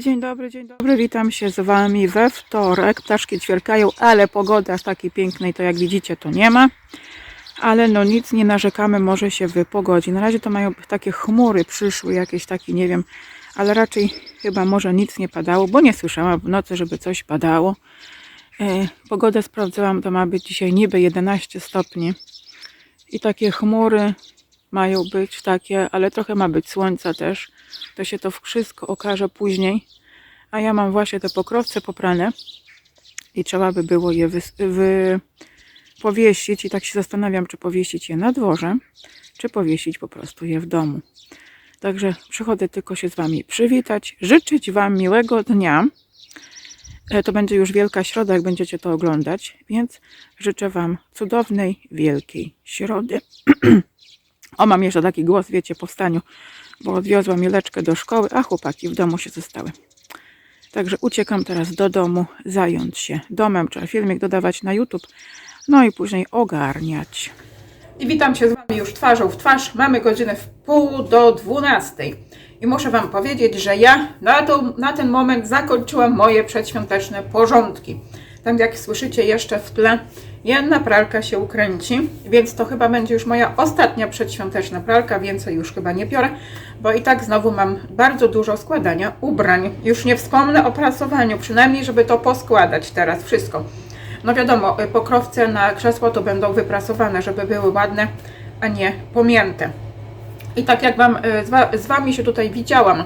Dzień dobry, dzień dobry, witam się z Wami we wtorek. Ptaszki ćwierkają, ale pogoda aż takiej pięknej to jak widzicie to nie ma. Ale no nic, nie narzekamy, może się wypogodzi. Na razie to mają takie chmury przyszły, jakieś takie, nie wiem, ale raczej chyba może nic nie padało, bo nie słyszałam w nocy, żeby coś padało. E, pogodę sprawdzałam, to ma być dzisiaj niby 11 stopni. I takie chmury mają być takie, ale trochę ma być słońca też. To się to wszystko okaże później. A ja mam właśnie te pokrowce poprane i trzeba by było je wy, wy, powiesić. I tak się zastanawiam, czy powiesić je na dworze, czy powiesić po prostu je w domu. Także przychodzę tylko się z Wami przywitać, życzyć Wam miłego dnia. E, To będzie już Wielka Środa, jak będziecie to oglądać, więc życzę Wam cudownej, wielkiej środy. o, mam jeszcze taki głos, wiecie, po wstaniu, bo odwiozłam Mileczkę do szkoły, a chłopaki w domu się zostały. Także uciekam teraz do domu, zająć się domem, trzeba filmik dodawać na YouTube, no i później ogarniać. I witam się z Wami już twarzą w twarz. Mamy godzinę w pół do 12. I muszę Wam powiedzieć, że ja na, tą, na ten moment zakończyłam moje przedświąteczne porządki. Tam jak słyszycie jeszcze w tle, jedna pralka się ukręci, więc to chyba będzie już moja ostatnia przedświąteczna pralka, więcej już chyba nie biorę, bo i tak znowu mam bardzo dużo składania ubrań. Już nie wspomnę o prasowaniu, przynajmniej żeby to poskładać teraz wszystko. No wiadomo, y, pokrowce na krzesło to będą wyprasowane, żeby były ładne, a nie pomięte. I tak jak wam, y, z, wa, z Wami się tutaj widziałam,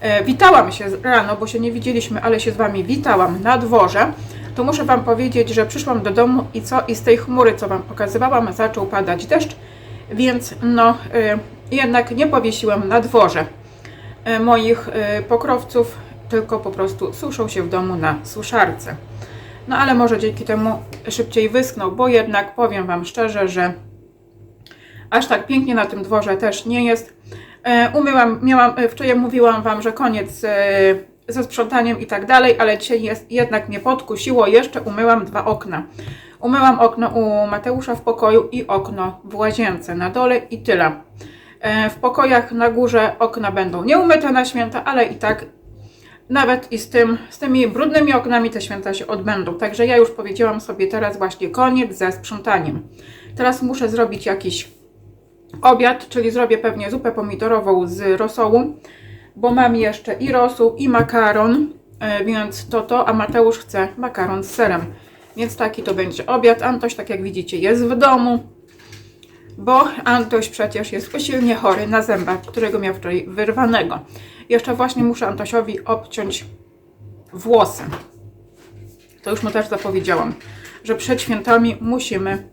e, witałam się rano, bo się nie widzieliśmy, ale się z Wami witałam na dworze, to muszę Wam powiedzieć, że przyszłam do domu i co? I z tej chmury, co Wam pokazywałam, zaczął padać deszcz, więc no e, jednak nie powiesiłam na dworze e, moich e, pokrowców, tylko po prostu suszą się w domu na suszarce. No ale może dzięki temu szybciej wyschną, bo jednak powiem Wam szczerze, że aż tak pięknie na tym dworze też nie jest. E, umyłam, miałam, e, wczoraj mówiłam Wam, że koniec e, ze sprzątaniem i tak dalej, ale dzisiaj jest, jednak mnie podkusiło, jeszcze umyłam dwa okna. Umyłam okno u Mateusza w pokoju i okno w łazience na dole i tyle. E, w pokojach na górze okna będą nieumyte na święta, ale i tak nawet i z, tym, z tymi brudnymi oknami te święta się odbędą. Także ja już powiedziałam sobie teraz właśnie koniec ze sprzątaniem. Teraz muszę zrobić jakiś obiad, czyli zrobię pewnie zupę pomidorową z rosołu, bo mam jeszcze i rosół, i makaron, e, więc to to, a Mateusz chce makaron z serem. Więc taki to będzie obiad. Antoś, tak jak widzicie, jest w domu, bo Antoś przecież jest usilnie chory na zęba, którego miał wczoraj wyrwanego. Jeszcze właśnie muszę Antosiowi obciąć włosy. To już mu też zapowiedziałam, że przed świętami musimy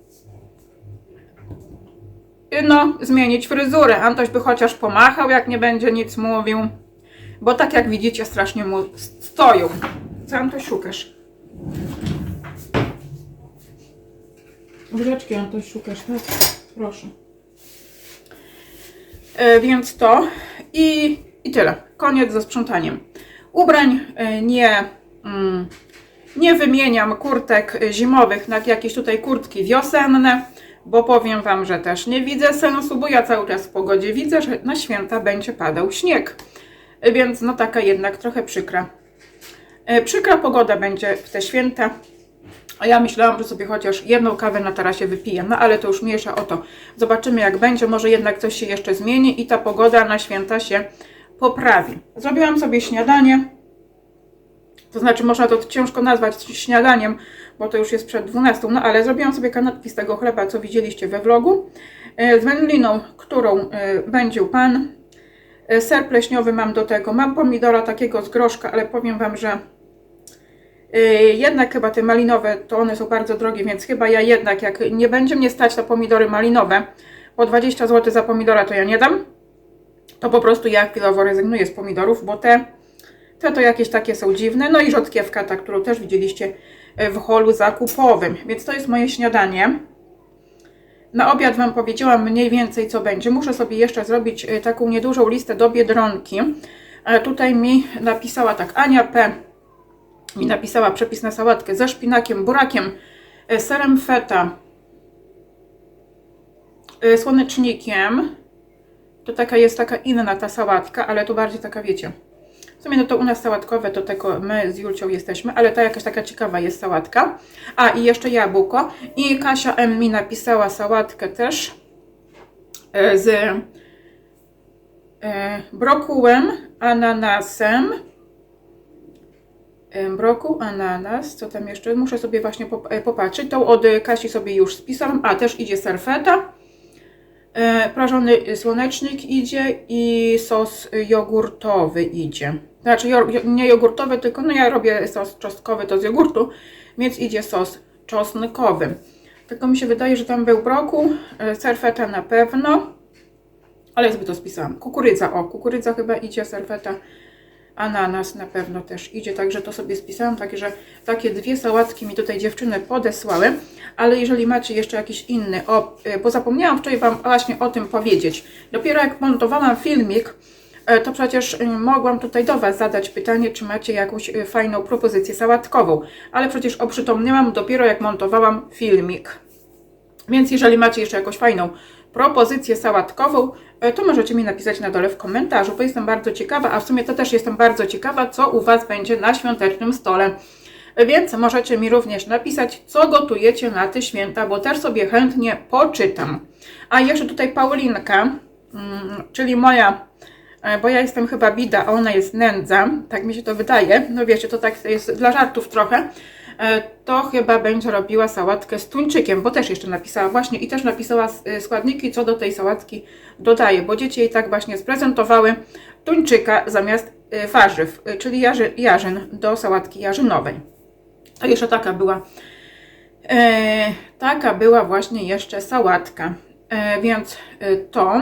no, zmienić fryzurę. Antoś by chociaż pomachał, jak nie będzie nic mówił. Bo tak jak widzicie, strasznie mu stoją. Co Antoś szukasz? Łyżeczki Antoś szukasz, tak? Proszę. E, więc to i, i tyle. Koniec ze sprzątaniem. Ubrań e, nie, mm, nie wymieniam kurtek zimowych na jakieś tutaj kurtki wiosenne, bo powiem Wam, że też nie widzę sensu, bo ja cały czas w pogodzie widzę, że na święta będzie padał śnieg. Więc no taka jednak trochę przykra. E, Przykra pogoda będzie w te święta. A ja myślałam, że sobie chociaż jedną kawę na tarasie wypiję, no ale to już mniejsza o to. Zobaczymy jak będzie, może jednak coś się jeszcze zmieni i ta pogoda na święta się poprawi. Zrobiłam sobie śniadanie, to znaczy można to ciężko nazwać śniadaniem, bo to już jest przed 12, no ale zrobiłam sobie kanapki z tego chleba, co widzieliście we vlogu, e, z wędliną, którą e, wędził Pan. E, Ser pleśniowy mam do tego, mam pomidora takiego z groszka, ale powiem Wam, że jednak chyba te malinowe, to one są bardzo drogie, więc chyba ja jednak, jak nie będzie mnie stać na pomidory malinowe, po 20 zł za pomidora to ja nie dam, to po prostu ja chwilowo rezygnuję z pomidorów, bo te, te to jakieś takie są dziwne. No i rzodkiewka, ta, którą też widzieliście yy, w holu zakupowym, więc to jest moje śniadanie. Na obiad Wam powiedziałam mniej więcej co będzie. Muszę sobie jeszcze zrobić yy, taką niedużą listę do Biedronki. Ale tutaj mi napisała tak Ania P mi napisała przepis na sałatkę ze szpinakiem, burakiem, e, serem feta, e, słonecznikiem. To taka jest taka inna ta sałatka, ale to bardziej taka, wiecie, W sumie no to u nas sałatkowe, to tego my z Julcią jesteśmy, ale ta jakaś taka ciekawa jest sałatka. A i jeszcze jabłko. I Kasia M mi napisała sałatkę też e, z e, brokułem, ananasem, e, brokuł, ananas, co tam jeszcze? Muszę sobie właśnie pop- popatrzeć. Tą od Kasi sobie już spisałam, a też idzie serfeta. E, prażony słonecznik idzie i sos jogurtowy idzie. Znaczy nie jogurtowy, tylko no ja robię sos czosnkowy, to z jogurtu, więc idzie sos czosnkowy. Tylko mi się wydaje, że tam był brokuł, e, serfeta na pewno, ale sobie to spisałam. Kukurydza, o, kukurydza chyba idzie, serfeta, ananas na pewno też idzie, także to sobie spisałam, także takie dwie sałatki mi tutaj dziewczyny podesłały, ale jeżeli macie jeszcze jakiś inny, o, e, bo zapomniałam wczoraj Wam właśnie o tym powiedzieć. Dopiero jak montowałam filmik, e, to przecież e, mogłam tutaj do Was zadać pytanie, czy macie jakąś e, fajną propozycję sałatkową, ale przecież oprzytomniałam dopiero jak montowałam filmik. Więc jeżeli macie jeszcze jakąś fajną propozycję sałatkową, e, to możecie mi napisać na dole w komentarzu, bo jestem bardzo ciekawa, a w sumie to też jestem bardzo ciekawa, co u Was będzie na świątecznym stole. E, Więc możecie mi również napisać, co gotujecie na te święta, bo też sobie chętnie poczytam. A jeszcze tutaj Paulinka, mm, czyli moja, e, bo ja jestem chyba bida, a ona jest nędza, tak mi się to wydaje. No wiecie, to tak jest dla żartów trochę to chyba będzie robiła sałatkę z tuńczykiem, bo też jeszcze napisała właśnie i też napisała e, składniki, co do tej sałatki dodaje, bo dzieci jej tak właśnie sprezentowały tuńczyka zamiast e, warzyw, e, czyli jarzy, jarzyn do sałatki jarzynowej. To jeszcze taka była, e, taka była właśnie jeszcze sałatka, e, więc e, to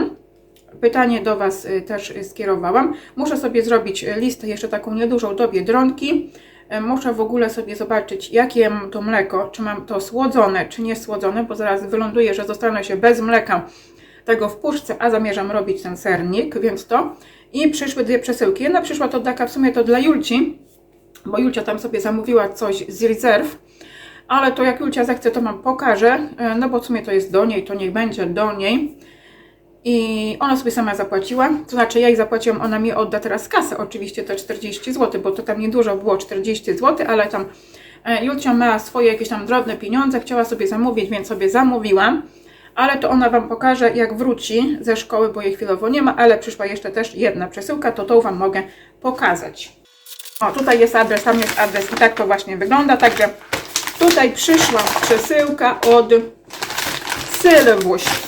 pytanie do Was e, też e, skierowałam. Muszę sobie zrobić e, listę jeszcze taką niedużą do Biedronki. E, Muszę w ogóle sobie zobaczyć, jakie mam to mleko, czy mam to słodzone, czy nie słodzone, bo zaraz wyląduję, że zostanę się bez mleka tego w puszce, a zamierzam robić ten sernik, więc to. I przyszły dwie przesyłki. Jedna przyszła to taka, w sumie to dla Julci, bo Julcia tam sobie zamówiła coś z rezerw, ale to jak Julcia zechce, to Wam pokażę, e, no bo w sumie to jest do niej, to niech będzie do niej. I ona sobie sama zapłaciła, to znaczy ja jej zapłaciłam, ona mi odda teraz kasę, oczywiście te 40 zł, bo to tam niedużo było 40 zł, ale tam e, Julcia ma swoje jakieś tam drobne pieniądze, chciała sobie zamówić, więc sobie zamówiłam, ale to ona Wam pokaże jak wróci ze szkoły, bo jej chwilowo nie ma, ale przyszła jeszcze też jedna przesyłka, to tą Wam mogę pokazać. O, tutaj jest adres, tam jest adres. I tak to właśnie wygląda, także tutaj przyszła przesyłka od Sylwuś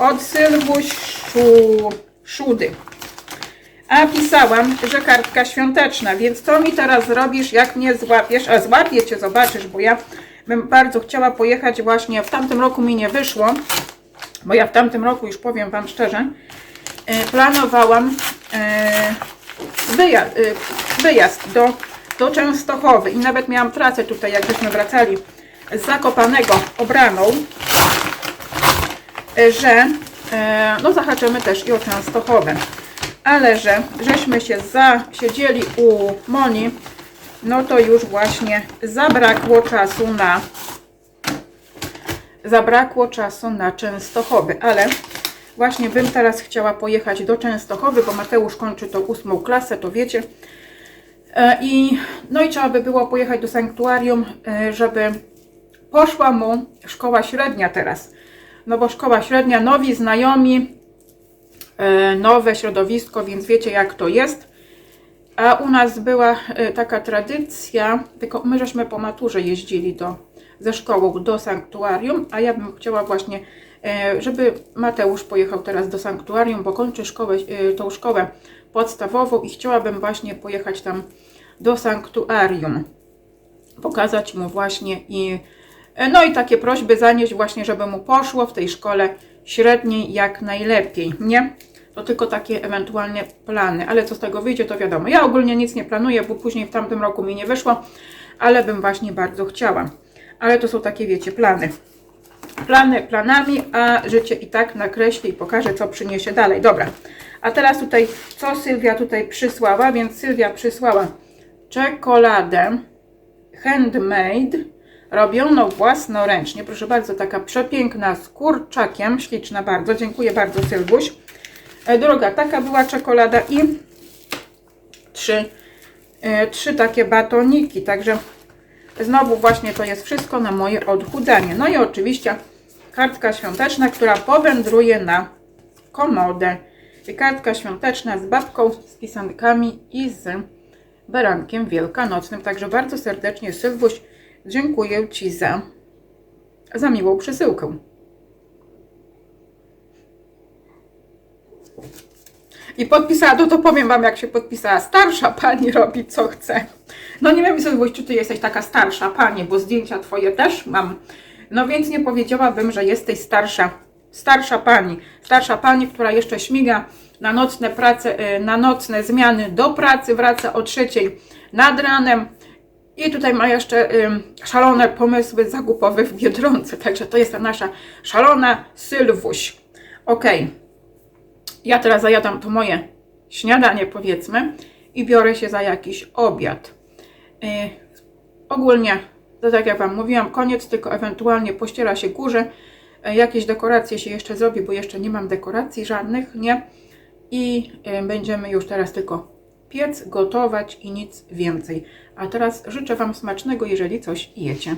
od Sylwuś Szu, Szudy. A pisałam, że kartka świąteczna, więc co mi teraz zrobisz, jak mnie złapiesz? A złapię cię, zobaczysz, bo ja bym bardzo chciała pojechać właśnie, w tamtym roku mi nie wyszło, bo ja w tamtym roku, już powiem Wam szczerze, e, planowałam e, wyjazd, e, wyjazd do, do Częstochowy i nawet miałam trasę tutaj, jak żeśmy wracali z Zakopanego obraną, że e, no zahaczymy też i o Częstochowę. Ale że żeśmy się zasiedzieli u Moni, no to już właśnie zabrakło czasu na zabrakło czasu na Częstochowy, ale właśnie bym teraz chciała pojechać do Częstochowy, bo Mateusz kończy tą ósmą klasę, to wiecie. E, I no i trzeba by było pojechać do sanktuarium, e, żeby poszła mu szkoła średnia teraz. No bo szkoła średnia, nowi znajomi, e, nowe środowisko, więc wiecie jak to jest. A u nas była e, taka tradycja, tylko my żeśmy po maturze jeździli do, ze szkołą do sanktuarium, a ja bym chciała właśnie, e, żeby Mateusz pojechał teraz do sanktuarium, bo kończy szkołę, tą szkołę podstawową i chciałabym właśnie pojechać tam do sanktuarium pokazać mu właśnie i no i takie prośby zanieść właśnie, żeby mu poszło w tej szkole średniej jak najlepiej, nie? To tylko takie ewentualnie plany, ale co z tego wyjdzie, to wiadomo. Ja ogólnie nic nie planuję, bo później w tamtym roku mi nie wyszło, ale bym właśnie bardzo chciała. Ale to są takie, wiecie, plany. Plany planami, a życie i tak nakreśli i pokaże, co przyniesie dalej. Dobra, a teraz tutaj, co Sylwia tutaj przysłała, więc Sylwia przysłała czekoladę handmade, robioną własnoręcznie. Proszę bardzo, taka przepiękna z kurczakiem, śliczna bardzo. Dziękuję bardzo Sylwuś. E, Druga, taka była czekolada i trzy e, trzy takie batoniki, także znowu właśnie to jest wszystko na moje odchudzanie. No i oczywiście kartka świąteczna, która powędruje na komodę. Kartka świąteczna z babką, z pisankami i z barankiem wielkanocnym. Także bardzo serdecznie Sylwuś dziękuję Ci za, za miłą przesyłkę. I podpisała, to to powiem Wam, jak się podpisała. Starsza pani robi co chce. No nie wiem, Sylwuś, czy Ty jesteś taka starsza pani, bo zdjęcia Twoje też mam. No więc nie powiedziałabym, że jesteś starsza. Starsza pani. Starsza pani, która jeszcze śmiga na nocne prace, y, na nocne zmiany do pracy, wraca o trzeciej nad ranem. I tutaj ma jeszcze ym, szalone pomysły zakupowe w Biedronce. Także to jest ta nasza szalona Sylwuś. Okej. Ja teraz zajadam to moje śniadanie, powiedzmy, i biorę się za jakiś obiad. Yy, ogólnie, to tak jak Wam mówiłam, koniec, tylko ewentualnie pościera się górze. Yy, jakieś dekoracje się jeszcze zrobi, bo jeszcze nie mam dekoracji żadnych, nie? I yy, będziemy już teraz tylko piec, gotować i nic więcej. A teraz życzę Wam smacznego, jeżeli coś jecie.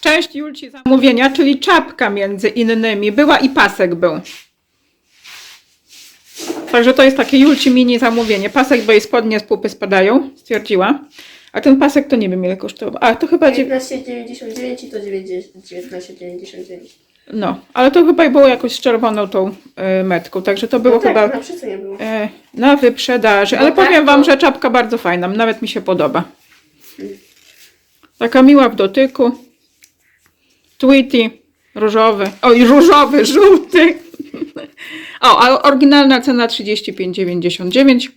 Cześć Julci zamówienia, czyli czapka między innymi. Była i pasek był. Także to jest takie Julci mini zamówienie. Pasek, bo jej spodnie z pupy spadają, stwierdziła. A ten pasek to nie wiem ile kosztował. A to chyba... dziew- 19,99 i to 19,99. No, ale to chyba było jakoś z czerwoną tą y, metką, także to było No tak, chyba na było. e, na wyprzedaży. No Ale tak, powiem Wam, to- że czapka bardzo fajna, nawet mi się podoba. Taka miła w dotyku. Tweety, różowy. Oj, różowy, żółty. O, a oryginalna cena 35,99.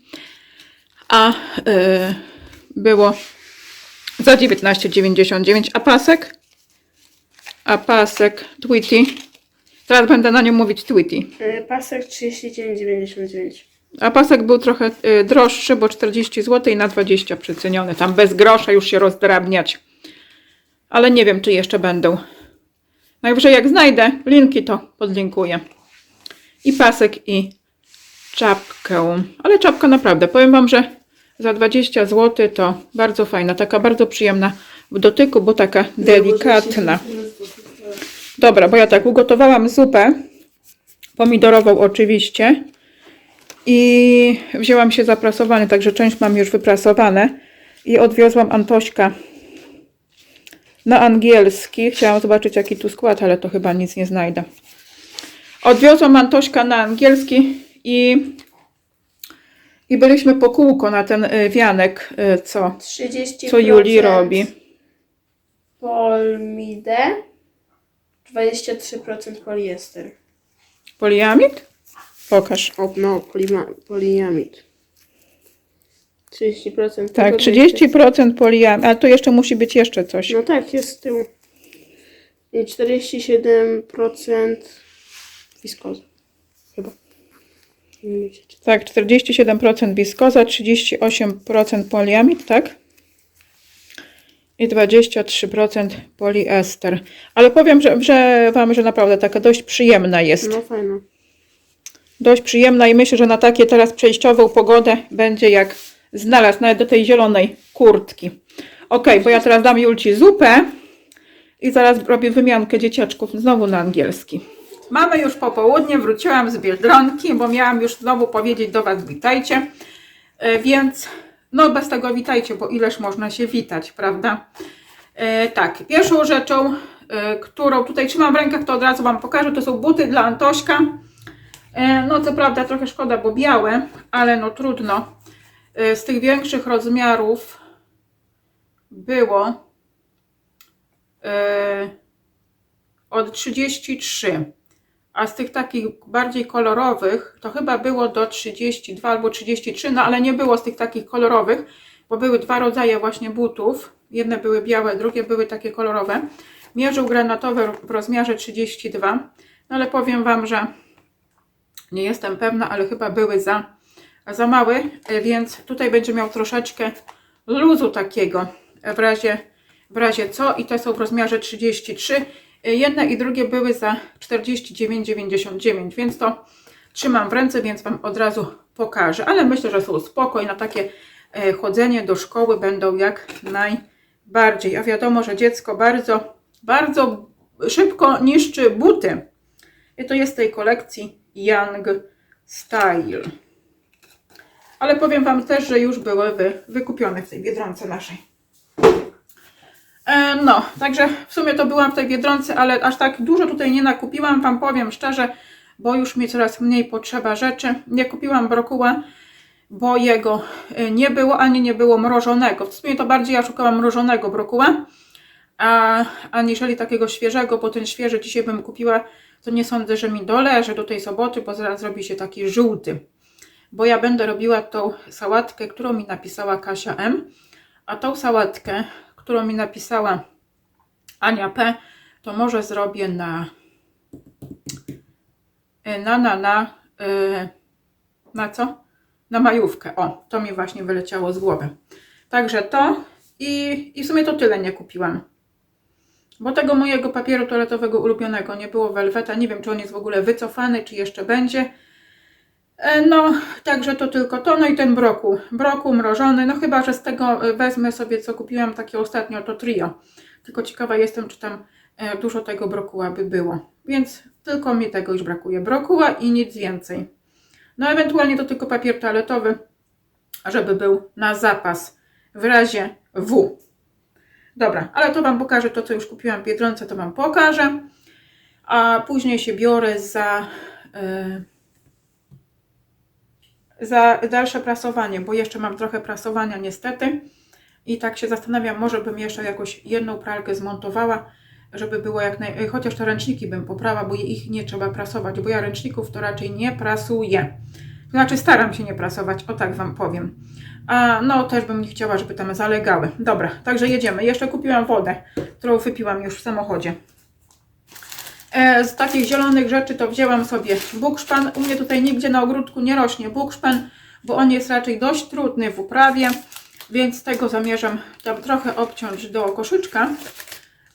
A y, było za 19,99. A pasek? A pasek Tweety. Teraz będę na nią mówić Tweety. Y, Pasek 39,99. A pasek był trochę y, droższy, bo 40 zł i na 20 przeceniony. Tam bez grosza już się rozdrabniać. Ale nie wiem, czy jeszcze będą. Najwyżej jak znajdę linki, to podlinkuję. I pasek, i czapkę. Ale czapka naprawdę, powiem Wam, że za 20 zł to bardzo fajna. Taka bardzo przyjemna w dotyku, bo taka delikatna. Dobra, bo ja tak ugotowałam zupę. Pomidorową oczywiście. I wzięłam się za prasowanie, także część mam już wyprasowane. I odwiozłam Antośka na angielski. Chciałam zobaczyć jaki tu skład, ale to chyba nic nie znajdę. Odwiozłam Antośka na angielski i, i byliśmy po kółko na ten y, wianek, y, co, 30% co Juli robi. Polmidę. 23% poliester. Poliamid? Pokaż. O, no, polima, poliamid. 30% Tak, tego 30% poliamid, ale tu jeszcze musi być jeszcze coś. No tak, jest z tyłu. I 47% wiskozy. Chyba. Nie wiem, czy- Tak, 47% wiskoza, 38% poliamid, tak? I 23% poliester. Ale powiem, że, że Wam, że naprawdę taka dość przyjemna jest. No fajno. Dość przyjemna i myślę, że na takie teraz przejściową pogodę będzie jak znalazł, nawet do tej zielonej kurtki. Ok, bo ja teraz dam Julci zupę i zaraz robię wymiankę dzieciaczków znowu na angielski. Mamy już popołudnie, wróciłam z Biedronki, bo miałam już znowu powiedzieć do Was witajcie, E, więc no bez tego witajcie, bo ileż można się witać, prawda? E, tak, pierwszą rzeczą, e, którą tutaj trzymam w rękach, to od razu Wam pokażę, to są buty dla Antośka. No co prawda trochę szkoda, bo białe, ale no trudno. Z tych większych rozmiarów było od 33, a z tych takich bardziej kolorowych to chyba było do 32 albo 33, no ale nie było z tych takich kolorowych, bo były dwa rodzaje właśnie butów. Jedne były białe, drugie były takie kolorowe. Mierzył granatowe w rozmiarze 32, no ale powiem Wam, że nie jestem pewna, ale chyba były za, za małe, e, więc tutaj będzie miał troszeczkę luzu takiego w razie, w razie co i te są w rozmiarze 33. Jedne i drugie były za 49,99, więc to trzymam w ręce, więc Wam od razu pokażę, ale myślę, że są spoko i na takie e, chodzenie do szkoły będą jak najbardziej. A wiadomo, że dziecko bardzo, bardzo szybko niszczy buty. I to jest z tej kolekcji Young Style. Ale powiem Wam też, że już były wy, wykupione w tej Biedronce naszej. No, także w sumie to byłam w tej Biedronce, ale aż tak dużo tutaj nie nakupiłam, Wam powiem szczerze, bo już mi coraz mniej potrzeba rzeczy. Nie kupiłam brokuła, bo jego e, nie było, ani nie było mrożonego. W sumie to bardziej ja szukałam mrożonego brokuła, a, aniżeli takiego świeżego, bo ten świeży dzisiaj bym kupiła, to nie sądzę, że mi doleży do tej soboty, bo zaraz zrobi się taki żółty. Bo ja będę robiła tą sałatkę, którą mi napisała Kasia M, a tą sałatkę, którą mi napisała Ania P, to może zrobię na y, na, na, na, y, na co? Na majówkę. O, to mi właśnie wyleciało z głowy. Także to i, i w sumie to tyle nie kupiłam. Bo tego mojego papieru toaletowego ulubionego nie było welweta. Nie wiem, czy on jest w ogóle wycofany, czy jeszcze będzie. E, No, także to tylko to. No i ten broku. Broku mrożony. No chyba, że z tego e, wezmę sobie, co kupiłam takie ostatnio, to trio. Tylko ciekawa jestem, czy tam e, dużo tego brokuła by było. Więc tylko mi tego już brakuje. Brokuła i nic więcej. No ewentualnie to tylko papier toaletowy, żeby był na zapas w razie W. Dobra, ale to Wam pokażę to, co już kupiłam w Biedronce, to Wam pokażę. A później się biorę za, e, za dalsze prasowanie, bo jeszcze mam trochę prasowania niestety. I tak się zastanawiam, może bym jeszcze jakoś jedną pralkę zmontowała, żeby było jak naj... Chociaż te ręczniki bym poprała, bo ich nie trzeba prasować, bo ja ręczników to raczej nie prasuję. Znaczy staram się nie prasować, o tak Wam powiem. A no też bym nie chciała, żeby tam zalegały. Dobra, także jedziemy. Jeszcze kupiłam wodę, którą wypiłam już w samochodzie. E, z takich zielonych rzeczy to wzięłam sobie bukszpan. U mnie tutaj nigdzie na ogródku nie rośnie bukszpan, bo on jest raczej dość trudny w uprawie, więc tego zamierzam tam trochę obciąć do koszyczka.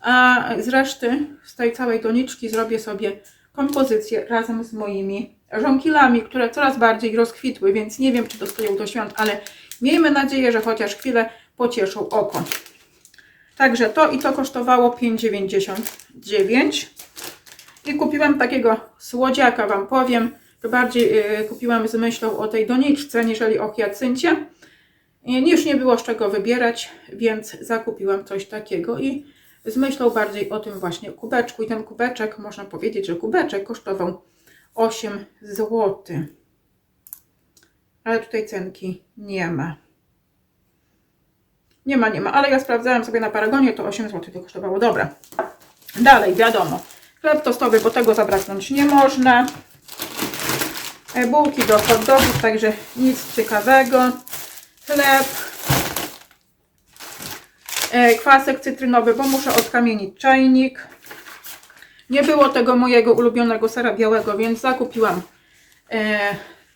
A z reszty, z tej całej doniczki zrobię sobie kompozycję razem z moimi żonkilami, które coraz bardziej rozkwitły, więc nie wiem, czy dostają do świąt, ale miejmy nadzieję, że chociaż chwilę pocieszą oko. Także to i to kosztowało 5,99. I kupiłam takiego słodziaka, Wam powiem. To bardziej yy, kupiłam z myślą o tej doniczce, niżeli o hiacyncie. I Już nie było z czego wybierać, więc zakupiłam coś takiego i z myślą bardziej o tym właśnie kubeczku. I ten kubeczek, można powiedzieć, że kubeczek kosztował 8 zł. Ale tutaj cenki nie ma. Nie ma, nie ma, ale ja sprawdzałam sobie na Paragonie, to 8 zł to kosztowało. Dobra. Dalej, wiadomo. Chleb tostowy, bo tego zabraknąć nie można. E, Bułki do hot dogów, także nic ciekawego. Chleb. E, Kwasek cytrynowy, bo muszę odkamienić czajnik. Nie było tego mojego ulubionego sera białego, więc zakupiłam e,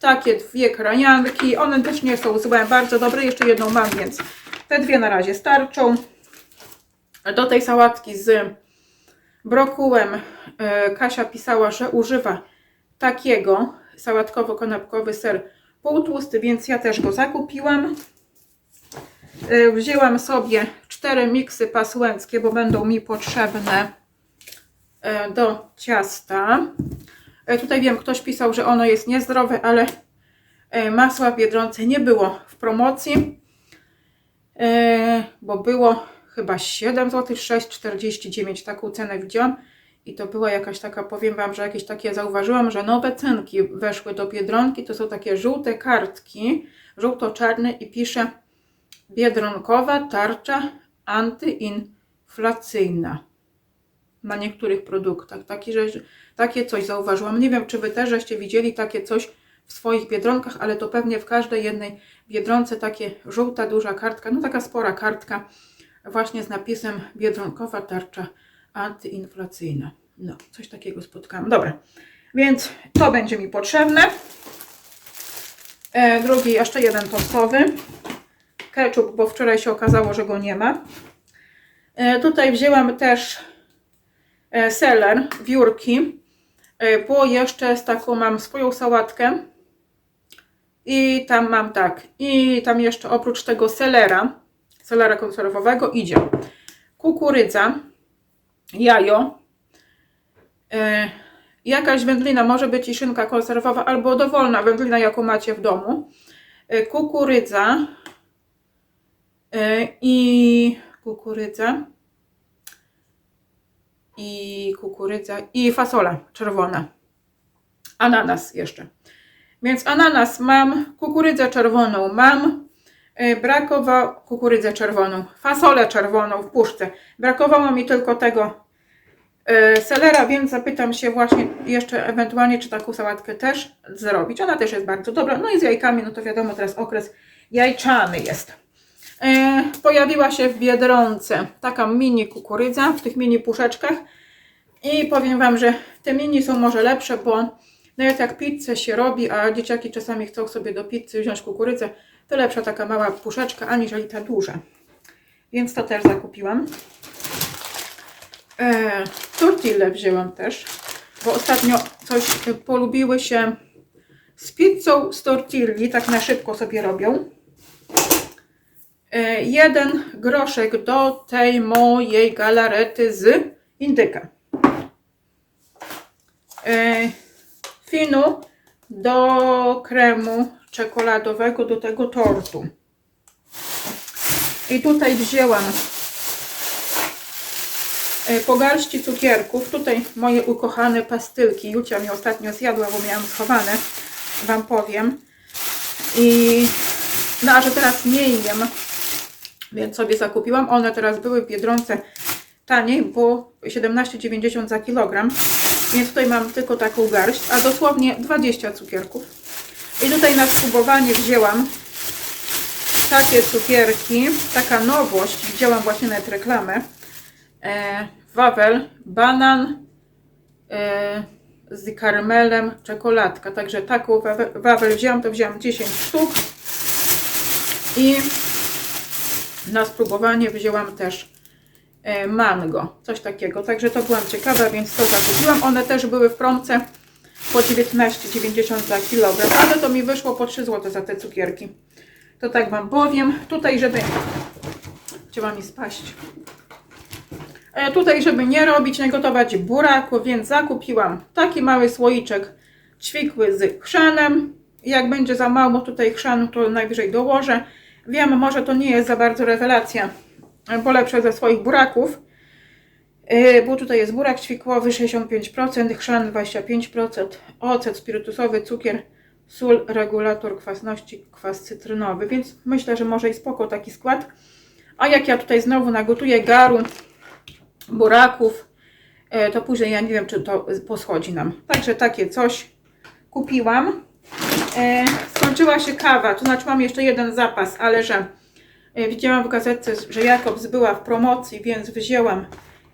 takie dwie krajanki. One też nie są złe, bardzo dobre. Jeszcze jedną mam, więc te dwie na razie starczą. Do tej sałatki z brokułem e, Kasia pisała, że używa takiego sałatkowo-kanapkowy ser półtłusty, więc ja też go zakupiłam. E, Wzięłam sobie cztery miksy pasłęckie, bo będą mi potrzebne e, do ciasta. Tutaj wiem, ktoś pisał, że ono jest niezdrowe, ale masła w Biedronce nie było w promocji, bo było chyba 7 zł, 6,49 taką cenę widziałam. I to była jakaś taka, powiem Wam, że jakieś takie zauważyłam, że nowe cenki weszły do Biedronki. To są takie żółte kartki, żółto-czarne i pisze Biedronkowa tarcza antyinflacyjna na niektórych produktach. Taki, że, takie coś zauważyłam. Nie wiem, czy Wy też żeście widzieli takie coś w swoich biedronkach, ale to pewnie w każdej jednej biedronce takie żółta, duża kartka, no taka spora kartka, właśnie z napisem Biedronkowa tarcza antyinflacyjna. No, coś takiego spotkałam. Dobra, więc to będzie mi potrzebne. E, drugi, jeszcze jeden tostowy. Ketchup, bo wczoraj się okazało, że go nie ma. E, tutaj wzięłam też e, seler, wiórki, e, bo jeszcze z taką mam swoją sałatkę I tam mam tak. I tam jeszcze oprócz tego selera, selera konserwowego idzie kukurydza, jajo, e, jakaś wędlina, może być i szynka konserwowa, albo dowolna wędlina, jaką macie w domu, e, kukurydza e, i kukurydza i kukurydza i fasola czerwona. Ananas jeszcze. Więc ananas mam, kukurydzę czerwoną mam, yy, brakowało kukurydzę czerwoną, fasolę czerwoną w puszce. Brakowało mi tylko tego yy, selera, więc zapytam się właśnie jeszcze ewentualnie, czy taką sałatkę też zrobić. Ona też jest bardzo dobra. No i z jajkami, no to wiadomo, teraz okres jajczany jest. E, pojawiła się w Biedronce taka mini kukurydza w tych mini puszeczkach i powiem Wam, że te mini są może lepsze, bo nawet jak pizzę się robi, a dzieciaki czasami chcą sobie do pizzy wziąć kukurydzę, to lepsza taka mała puszeczka, aniżeli ta duża. Więc to też zakupiłam. E, tortille wzięłam też, bo ostatnio coś e, polubiły się z pizzą z tortilli, tak na szybko sobie robią. E, jeden groszek do tej mojej galarety z indyka. E, Finu do kremu czekoladowego do tego tortu. I tutaj wzięłam e, po garści cukierków. Tutaj moje ukochane pastylki. Jucia mi ostatnio zjadła, bo miałam schowane. Wam powiem. I no, a że teraz nie jem, więc sobie zakupiłam. One teraz były w Biedronce taniej, bo 17,90 za kilogram. Więc tutaj mam tylko taką garść, a dosłownie 20 cukierków. I tutaj na spróbowanie wzięłam takie cukierki, taka nowość, widziałam właśnie nawet reklamę. E, wawel, banan e, z karmelem, czekoladka. Także taką wawel, wawel wzięłam, to wzięłam 10 sztuk. I na spróbowanie wzięłam też e, mango, coś takiego. Także to byłam ciekawa, więc to zakupiłam. One też były w promce po 19,90 za kilogram, ale to mi wyszło po 3 zł za te cukierki. To tak Wam powiem. Tutaj, żeby... Chciała mi spaść. E, Tutaj, żeby nie robić, nie gotować buraku, więc zakupiłam taki mały słoiczek ćwikły z chrzanem. Jak będzie za mało tutaj chrzanu, to najwyżej dołożę. Wiem, może to nie jest za bardzo rewelacja, bo lepsze ze swoich buraków. Yy, Bo tutaj jest burak ćwikłowy 65%, chrzan 25%, ocet spirytusowy, cukier, sól, regulator kwasności, kwas cytrynowy, więc myślę, że może i spoko taki skład. A jak ja tutaj znowu nagotuję garu, buraków, yy, to później ja nie wiem, czy to poschodzi nam. Także takie coś kupiłam. E, skończyła się kawa, to znaczy mam jeszcze jeden zapas, ale że widziałam w gazetce, że Jakobs była w promocji, więc wzięłam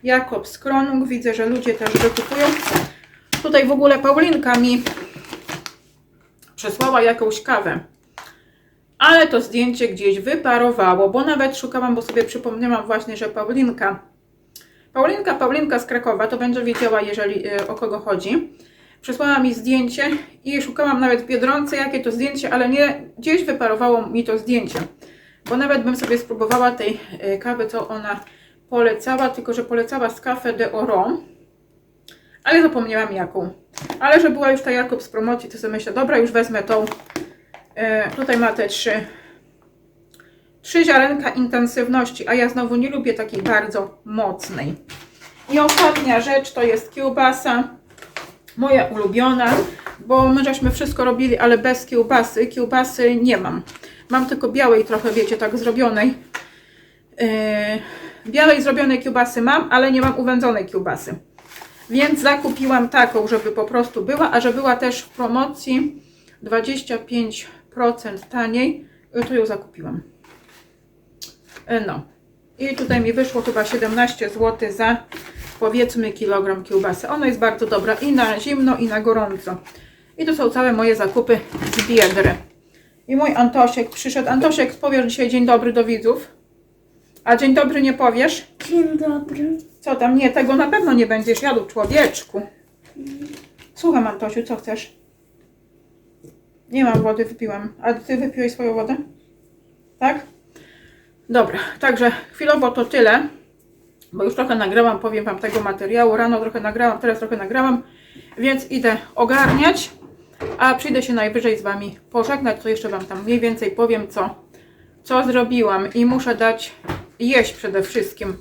Jakobs Kronung. Widzę, że ludzie też wykupują. Tutaj w ogóle Paulinka mi przesłała jakąś kawę. Ale to zdjęcie gdzieś wyparowało, bo nawet szukałam, bo sobie przypomniałam właśnie, że Paulinka, Paulinka, Paulinka z Krakowa, to będzie wiedziała, jeżeli e, o kogo chodzi. Przesłała mi zdjęcie i szukałam nawet w Biedronce, jakie to zdjęcie, ale nie, gdzieś wyparowało mi to zdjęcie. Bo nawet bym sobie spróbowała tej e, kawy, co ona polecała, tylko że polecała z Cafe de Oro, ale zapomniałam jaką. Ale że była już ta Jakob z promocji, to sobie myślę, dobra, już wezmę tą. E, tutaj ma te trzy, trzy ziarenka intensywności, a ja znowu nie lubię takiej bardzo mocnej. I ostatnia rzecz to jest kiełbasa moja ulubiona, bo my żeśmy wszystko robili, ale bez kiełbasy. Kiełbasy nie mam. Mam tylko białej trochę, wiecie, tak zrobionej. Yy, białej zrobionej kiełbasy mam, ale nie mam uwędzonej kiełbasy. Więc zakupiłam taką, żeby po prostu była, a że była też w promocji 25% taniej, yy, to ją zakupiłam. Yy, no. I tutaj mi wyszło chyba 17 zł za powiedzmy kilogram kiełbasy. Ona jest bardzo dobra i na zimno, i na gorąco. I to są całe moje zakupy z Biedry. I mój Antosiek przyszedł. Antosiek, powiesz dzisiaj dzień dobry do widzów. A dzień dobry nie powiesz? Dzień dobry. Co tam? Nie, tego na pewno nie będziesz jadł, człowieczku. Słucham, Antosiu, co chcesz? Nie mam wody, wypiłam. A ty wypiłeś swoją wodę? Tak? Dobra, także chwilowo to tyle, bo już trochę nagrałam, powiem Wam tego materiału. Rano trochę nagrałam, teraz trochę nagrałam, więc idę ogarniać, a przyjdę się najwyżej z Wami pożegnać, to jeszcze Wam tam mniej więcej powiem, co, co zrobiłam i muszę dać jeść przede wszystkim